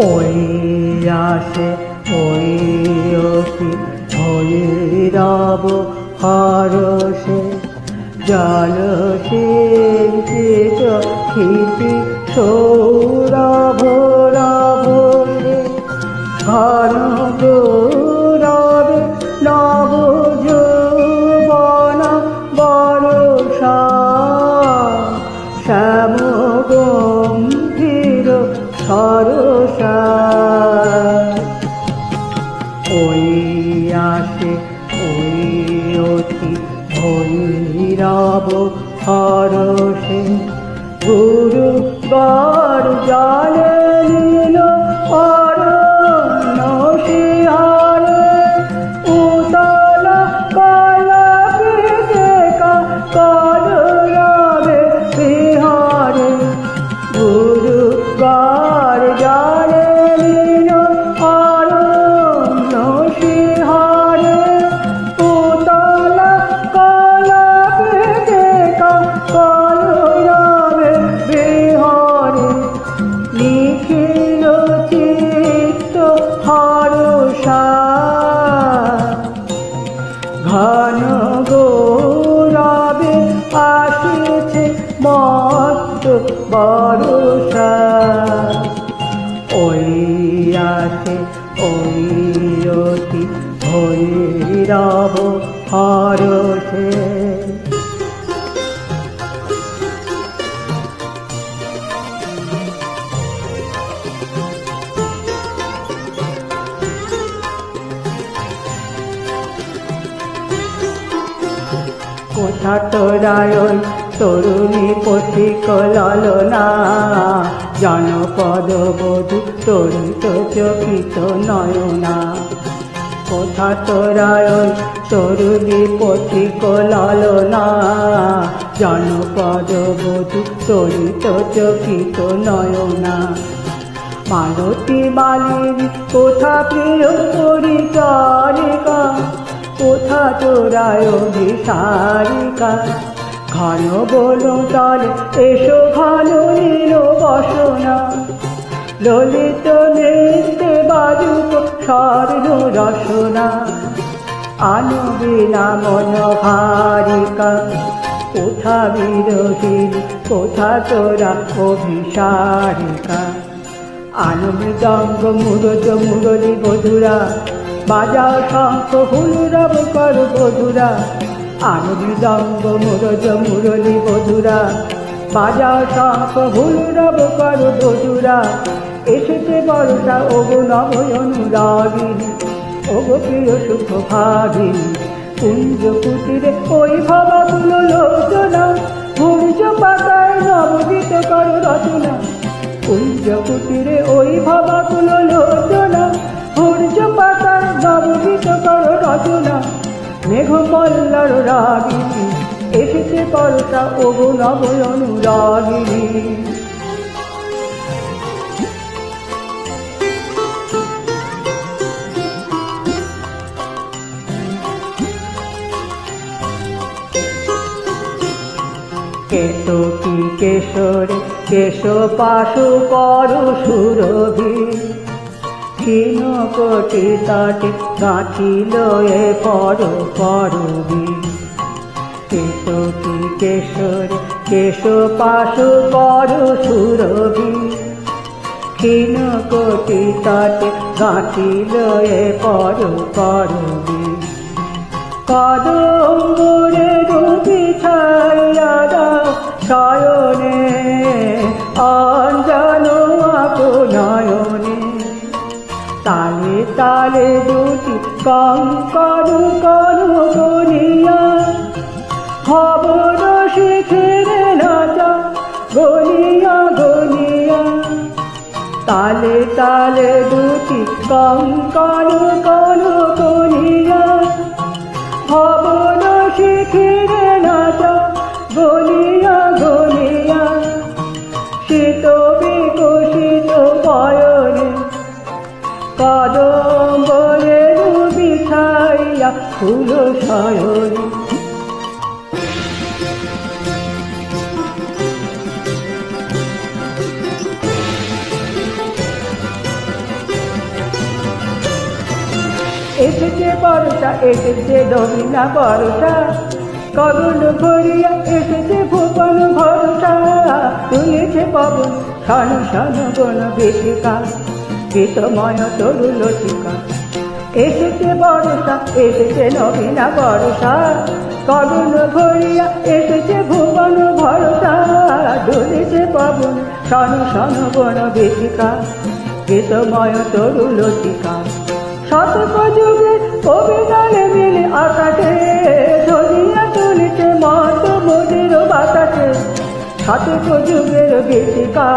ওই আসে ওই অতি ভৈরব হরসে জল সিঞ্চিত অতি ভৈরব হরষে। গুরু গড় জলে নীল মত ওই আসে ওই অতি ভৈরব হরষে। কোথা তোরায় তরুণী পথিক ললনা জনপদ বধূ তরিত চকিত নয়না। কোথা তোরায় তরুণী পথিক ললনা জনপদ বধূ তরিত চকিত নয়না। মালতী মালির কোথা প্রিয় পরিচারিকা? কোথা চোরায় অভিসারিকা ঘন বলো তলে এসো ঘন নীল বসনা। ললিত নৃত্যে বাজুক স্বর্ণ রসনা। আনবিনা মনোহারিকা, কোথা বিরোহীন কোথা তোরা অভিসারিকা। আনমৃদঙ্গ মুরজ, মুরলি বধুরা, বাজাও শঙ্খ হুলুরব কর বধুরা। আনমৃদঙ্গ মুরজ মুরলি বধুরা বাজাও শঙ্খ হুলুরব কর বধুরা, এসেছে বর্ষা ওগো নবয় অনুরাগিনী ওগো প্রিয় সুখ ভাগিনী কুঞ্জ কুটিরে ওই ভাবা তুলো লোচনা সূর্য পাতায় নবগীত কর রচনা। কুঞ্জ কুটিরে ওই ভাবা মেঘ মল্লার রাগিনী এসেছে বর্ষা ওগো নব অনুরাগিনী। কেতকী কেশরে কেশ পাশু করু সুরভি ক্ষীণ কোটি তটে গাঁথিল এ পর করবি কেতকী কেশরে, কেশ পাশু করু সুরভি ক্ষীণ কোটি তটে গাঁথিল এ পর করবি কদম্বরে রূপি ছাইয়া দাও, শয়নে অঞ্জন নয়নে তালে তালে দুটি কঙ্কর করু গনিয়া খবর শিখেরে নাচা গনিয়া গনিয়া তালে তালে দুটি কঙ্কর করু গনিয়া খবর শিখিরে নাচা গলিয়া গলিয়া। শীত খুলো এসেছে বরসা এসেছে দমিনা বরসা করুণ ভরিয়া এসেছে ভুবন ভরসা। তুলেছে পবন সন সানু গণ বেশিকা বেতময় তরুণ লটিকা এসেছে বর্ষা এসেছে নবীনা বর্ষা। করুণ ভরিয়া এসেছে ভুবন ভরসা। দুলেছে পবন শন শন বন বেশিকা। গীতময় তরু লতিকা। শতক যুগে অভিনয় মিলে আকাশে। ধরিয়া তুলেছে মত মোদের বাতাসে। শতক যুগের গীতিকা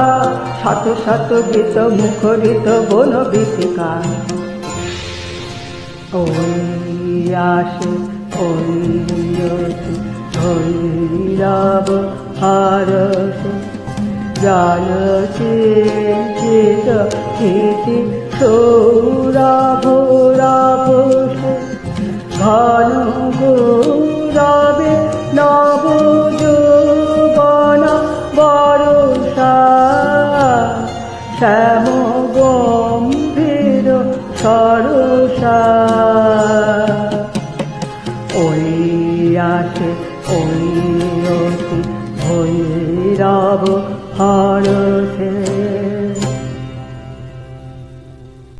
শত শত গীত মুখরিত বন গীতিকা ওই আসে ওই জ্যোতি, ওই রব হারস জানসে চিত চিতি সৌরভ রভস ঘন গৌরবে নব